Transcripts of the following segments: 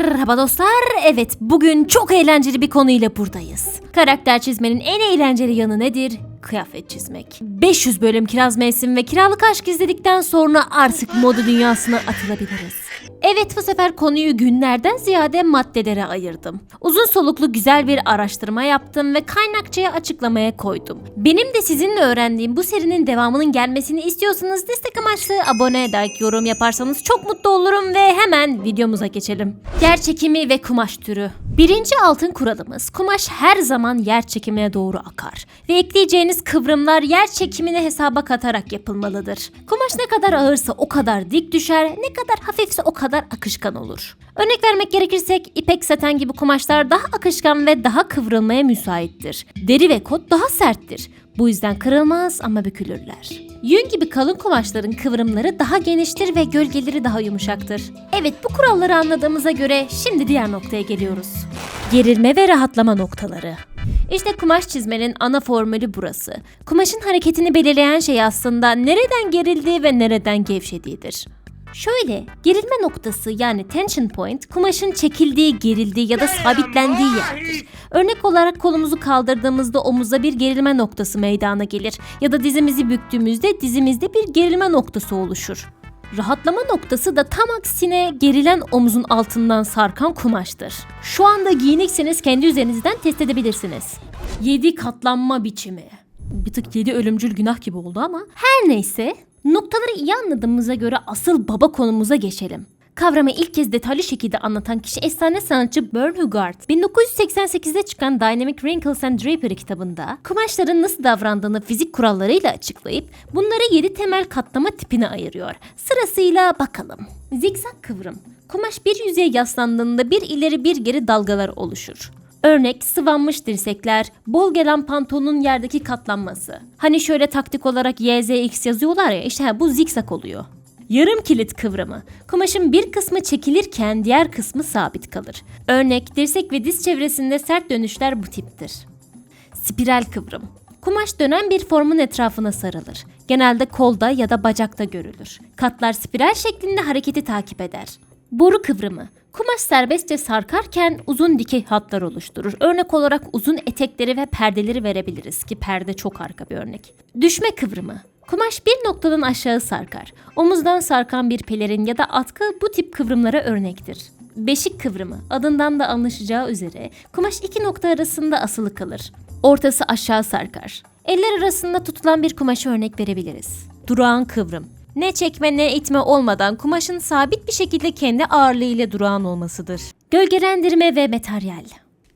Merhaba dostlar. Evet bugün çok eğlenceli bir konuyla buradayız. Karakter çizmenin en eğlenceli yanı nedir? Kıyafet çizmek. 500 bölüm Kiraz Mevsim ve Kiralık Aşk izledikten sonra artık moda dünyasına atılabiliriz. Evet bu sefer konuyu günlerden ziyade maddelere ayırdım. Uzun soluklu güzel bir araştırma yaptım ve kaynakçaya açıklamaya koydum. Benim de sizinle öğrendiğim bu serinin devamının gelmesini istiyorsanız destek amaçlı abone eder, yorum yaparsanız çok mutlu olurum ve hemen videomuza geçelim. Yer çekimi ve kumaş türü. Birinci altın kuralımız kumaş her zaman yer çekimine doğru akar ve ekleyeceğiniz kıvrımlar yer çekimini hesaba katarak yapılmalıdır. Kumaş ne kadar ağırsa o kadar dik düşer, ne kadar hafifse o kadar akışkan olur. Örnek vermek gerekirsek ipek saten gibi kumaşlar daha akışkan ve daha kıvrılmaya müsaittir. Deri ve kot daha serttir. Bu yüzden kırılmaz ama bükülürler. Yün gibi kalın kumaşların kıvrımları daha geniştir ve gölgeleri daha yumuşaktır. Evet bu kuralları anladığımıza göre şimdi diğer noktaya geliyoruz. Gerilme ve rahatlama noktaları. İşte kumaş çizmenin ana formülü burası. Kumaşın hareketini belirleyen şey aslında nereden gerildiği ve nereden gevşediğidir. Şöyle, gerilme noktası yani tension point kumaşın çekildiği, gerildiği ya da sabitlendiği yerdir. Örnek olarak kolumuzu kaldırdığımızda omuzda bir gerilme noktası meydana gelir ya da dizimizi büktüğümüzde dizimizde bir gerilme noktası oluşur. Rahatlama noktası da tam aksine gerilen omuzun altından sarkan kumaştır. Şu anda giyinikseniz kendi üzerinizden test edebilirsiniz. 7 katlanma biçimi. Bir tık 7 ölümcül günah gibi oldu ama her neyse noktaları iyi anladığımıza göre asıl baba konumuza geçelim. Kavramı ilk kez detaylı şekilde anlatan kişi efsane sanatçı Hugard. 1988'de çıkan Dynamic Wrinkles and Drapery kitabında kumaşların nasıl davrandığını fizik kurallarıyla açıklayıp bunları 7 temel katlama tipine ayırıyor. Sırasıyla bakalım. Zikzak kıvrım. Kumaş bir yüzeye yaslandığında bir ileri bir geri dalgalar oluşur. Örnek sıvanmış dirsekler, bol gelen pantolonun yerdeki katlanması. Hani şöyle taktik olarak YZX yazıyorlar ya işte bu zikzak oluyor. Yarım kilit kıvrımı. Kumaşın bir kısmı çekilirken diğer kısmı sabit kalır. Örnek dirsek ve diz çevresinde sert dönüşler bu tiptir. Spiral kıvrım. Kumaş dönen bir formun etrafına sarılır. Genelde kolda ya da bacakta görülür. Katlar spiral şeklinde hareketi takip eder. Boru kıvrımı. Kumaş serbestçe sarkarken uzun dikey hatlar oluşturur. Örnek olarak uzun etekleri ve perdeleri verebiliriz ki perde çok arka bir örnek. Düşme kıvrımı. Kumaş bir noktadan aşağı sarkar. Omuzdan sarkan bir pelerin ya da atkı bu tip kıvrımlara örnektir. Beşik kıvrımı adından da anlaşılacağı üzere kumaş iki nokta arasında asılı kalır. Ortası aşağı sarkar. Eller arasında tutulan bir kumaşa örnek verebiliriz. Durağan kıvrım. Ne çekme ne itme olmadan kumaşın sabit bir şekilde kendi ağırlığıyla durağan olmasıdır. Gölgelendirme ve materyal.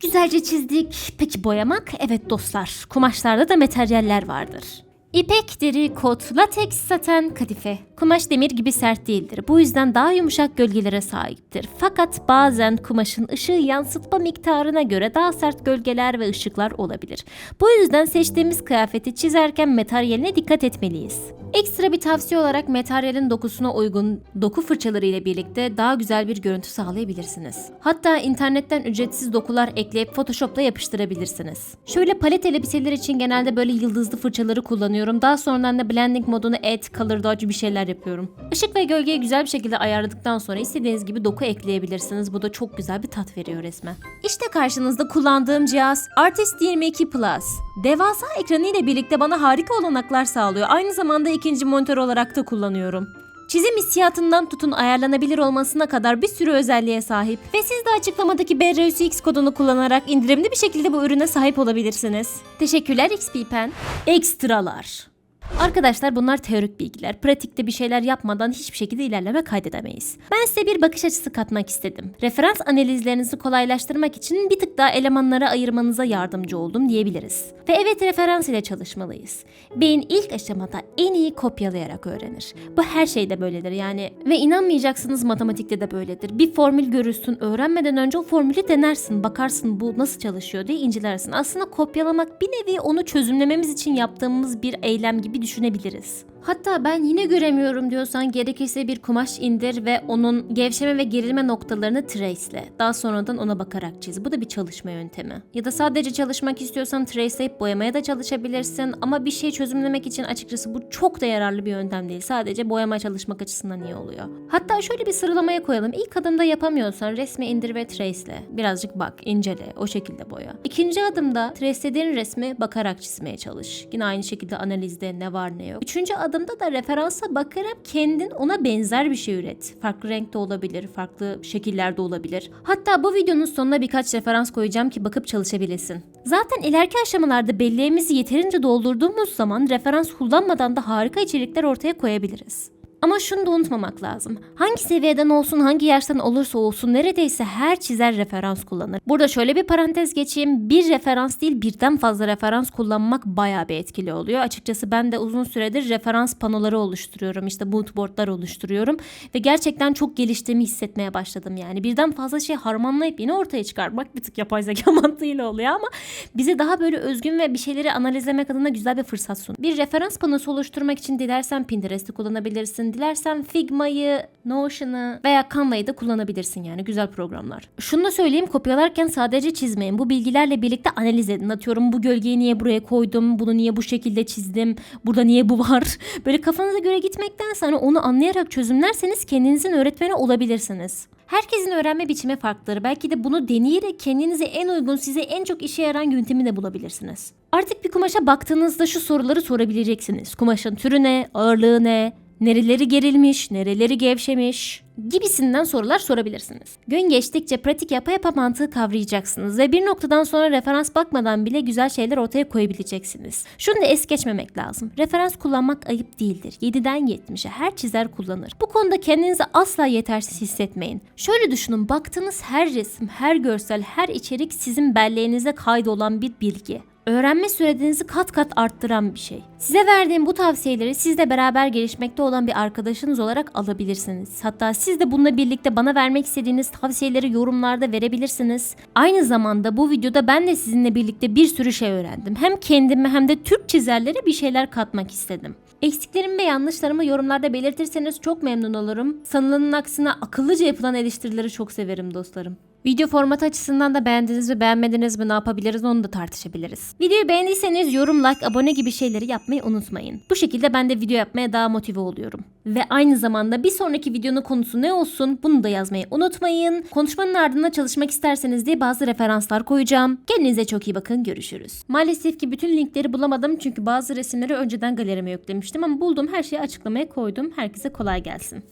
Güzelce çizdik. Peki boyamak? Evet dostlar, kumaşlarda da materyaller vardır. İpek, deri, kot, lateks, saten, kadife. Kumaş demir gibi sert değildir. Bu yüzden daha yumuşak gölgelere sahiptir. Fakat bazen kumaşın ışığı yansıtma miktarına göre daha sert gölgeler ve ışıklar olabilir. Bu yüzden seçtiğimiz kıyafeti çizerken materyaline dikkat etmeliyiz. Ekstra bir tavsiye olarak materyalin dokusuna uygun doku fırçaları ile birlikte daha güzel bir görüntü sağlayabilirsiniz. Hatta internetten ücretsiz dokular ekleyip Photoshop'la yapıştırabilirsiniz. Şöyle palet elbiseler için genelde böyle yıldızlı fırçaları kullanıyorum. Daha sonradan da blending modunu add, color dodge bir şeyler yapıyorum. Işık ve gölgeyi güzel bir şekilde ayarladıktan sonra istediğiniz gibi doku ekleyebilirsiniz. Bu da çok güzel bir tat veriyor resme. İşte karşınızda kullandığım cihaz Artist 22 Plus. Devasa ekranı ile birlikte bana harika olanaklar sağlıyor. Aynı zamanda ikinci monitör olarak da kullanıyorum. Çizim hissiyatından tutun ayarlanabilir olmasına kadar bir sürü özelliğe sahip. Ve siz de açıklamadaki BRUSX kodunu kullanarak indirimli bir şekilde bu ürüne sahip olabilirsiniz. Teşekkürler XP Pen. Ekstralar. Arkadaşlar bunlar teorik bilgiler. Pratikte bir şeyler yapmadan hiçbir şekilde ilerleme kaydedemeyiz. Ben size bir bakış açısı katmak istedim. Referans analizlerinizi kolaylaştırmak için bir tık daha elemanlara ayırmanıza yardımcı oldum diyebiliriz. Ve evet referans ile çalışmalıyız. Beyin ilk aşamada en iyi kopyalayarak öğrenir. Bu her şeyde böyledir yani. Ve inanmayacaksınız matematikte de böyledir. Bir formül görürsün, öğrenmeden önce o formülü denersin, bakarsın bu nasıl çalışıyor diye incelersin. Aslında kopyalamak bir nevi onu çözümlememiz için yaptığımız bir eylem gibi düşünebiliriz. Hatta ben yine göremiyorum diyorsan gerekirse bir kumaş indir ve onun gevşeme ve gerilme noktalarını trace'le. Daha sonradan ona bakarak çiz. Bu da bir çalışma yöntemi. Ya da sadece çalışmak istiyorsan trace'leyip boyamaya da çalışabilirsin ama bir şey çözümlemek için açıkçası bu çok da yararlı bir yöntem değil. Sadece boyama çalışmak açısından iyi oluyor. Hatta şöyle bir sıralamaya koyalım. İlk adımda yapamıyorsan resmi indir ve trace'le. Birazcık bak, incele, o şekilde boya. İkinci adımda trace'lediğin resmi bakarak çizmeye çalış. Yine aynı şekilde analizde ne var ne yok. Üçüncü adımda da referansa bakarak kendin ona benzer bir şey üret. Farklı renkte olabilir, farklı şekillerde olabilir. Hatta bu videonun sonuna birkaç referans koyacağım ki bakıp çalışabilesin. Zaten ileriki aşamalarda belleğimizi yeterince doldurduğumuz zaman referans kullanmadan da harika içerikler ortaya koyabiliriz. Ama şunu da unutmamak lazım. Hangi seviyeden olsun, hangi yaştan olursa olsun neredeyse her çizer referans kullanır. Burada şöyle bir parantez geçeyim. Bir referans değil birden fazla referans kullanmak bayağı bir etkili oluyor. Açıkçası ben de uzun süredir referans panoları oluşturuyorum. İşte moodboardlar oluşturuyorum. Ve gerçekten çok geliştiğimi hissetmeye başladım yani. Birden fazla şey harmanlayıp yine ortaya çıkarmak bir tık yapay zeka mantığıyla oluyor ama bize daha böyle özgün ve bir şeyleri analizlemek adına güzel bir fırsat sunuyor. Bir referans panosu oluşturmak için dilersen Pinterest'i kullanabilirsin. Dilersen Figma'yı, Notion'ı veya Canva'yı da kullanabilirsin yani güzel programlar. Şunu da söyleyeyim kopyalarken sadece çizmeyin. Bu bilgilerle birlikte analiz edin. Atıyorum bu gölgeyi niye buraya koydum, bunu niye bu şekilde çizdim, burada niye bu var. Böyle kafanıza göre gitmektense hani onu anlayarak çözümlerseniz kendinizin öğretmeni olabilirsiniz. Herkesin öğrenme biçimi farklıdır. Belki de bunu deneyerek kendinize en uygun, size en çok işe yarayan yöntemi de bulabilirsiniz. Artık bir kumaşa baktığınızda şu soruları sorabileceksiniz. Kumaşın türü ne, ağırlığı ne, nereleri gerilmiş, nereleri gevşemiş gibisinden sorular sorabilirsiniz. Gün geçtikçe pratik yapa yapa mantığı kavrayacaksınız ve bir noktadan sonra referans bakmadan bile güzel şeyler ortaya koyabileceksiniz. Şunu da es geçmemek lazım. Referans kullanmak ayıp değildir. 7'den 70'e her çizer kullanır. Bu konuda kendinizi asla yetersiz hissetmeyin. Şöyle düşünün baktığınız her resim, her görsel, her içerik sizin belleğinize kaydolan bir bilgi öğrenme sürenizi kat kat arttıran bir şey. Size verdiğim bu tavsiyeleri siz de beraber gelişmekte olan bir arkadaşınız olarak alabilirsiniz. Hatta siz de bununla birlikte bana vermek istediğiniz tavsiyeleri yorumlarda verebilirsiniz. Aynı zamanda bu videoda ben de sizinle birlikte bir sürü şey öğrendim. Hem kendime hem de Türk çizerlere bir şeyler katmak istedim. Eksiklerimi ve yanlışlarımı yorumlarda belirtirseniz çok memnun olurum. Sanılanın aksine akıllıca yapılan eleştirileri çok severim dostlarım. Video formatı açısından da beğendiniz mi beğenmediniz mi ne yapabiliriz onu da tartışabiliriz. Videoyu beğendiyseniz yorum, like, abone gibi şeyleri yapmayı unutmayın. Bu şekilde ben de video yapmaya daha motive oluyorum. Ve aynı zamanda bir sonraki videonun konusu ne olsun bunu da yazmayı unutmayın. Konuşmanın ardından çalışmak isterseniz diye bazı referanslar koyacağım. Kendinize çok iyi bakın görüşürüz. Maalesef ki bütün linkleri bulamadım çünkü bazı resimleri önceden galerime yüklemiştim ama buldum her şeyi açıklamaya koydum. Herkese kolay gelsin.